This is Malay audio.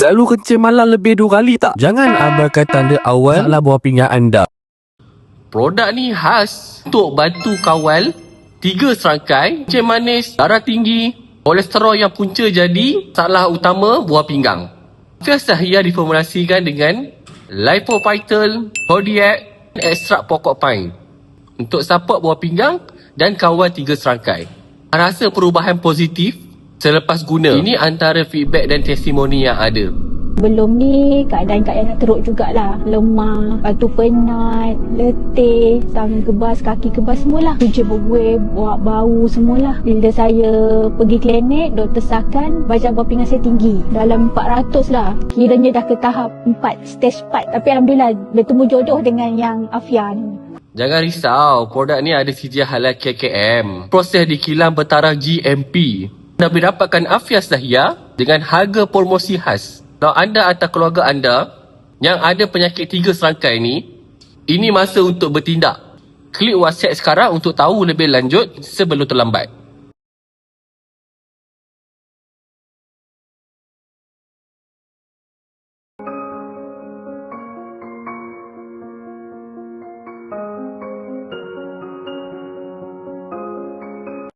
Selalu kencing malam lebih dua kali tak? Jangan abaikan tanda awal salah buah pinggang anda. Produk ni khas untuk bantu kawal tiga serangkai, kencing manis, darah tinggi, kolesterol yang punca jadi salah utama buah pinggang. Fias Dahlia diformulasikan dengan Lipovital, Kodiak, ekstrak pokok pine untuk support buah pinggang dan kawal tiga serangkai. Rasa perubahan positif selepas guna. Ini antara feedback dan testimoni yang ada. Belum ni keadaan-keadaan teruk jugalah Lemah, lepas tu penat, letih, tangan kebas, kaki kebas semualah Tujuh berbuih, buat bau semualah Bila saya pergi klinik, doktor sahkan baca buah pinggang saya tinggi Dalam 400 lah Kiranya dah ke tahap 4, stage 4 Tapi Alhamdulillah bertemu jodoh dengan yang Afia ni Jangan risau, produk ni ada sedia halal KKM. Proses di kilang bertaraf GMP. Boleh dapatkan Afias Dahlia dengan harga promosi khas. Kalau anda atau keluarga anda yang ada penyakit tiga serangkai ni, ini masa untuk bertindak. Klik WhatsApp sekarang untuk tahu lebih lanjut sebelum terlambat.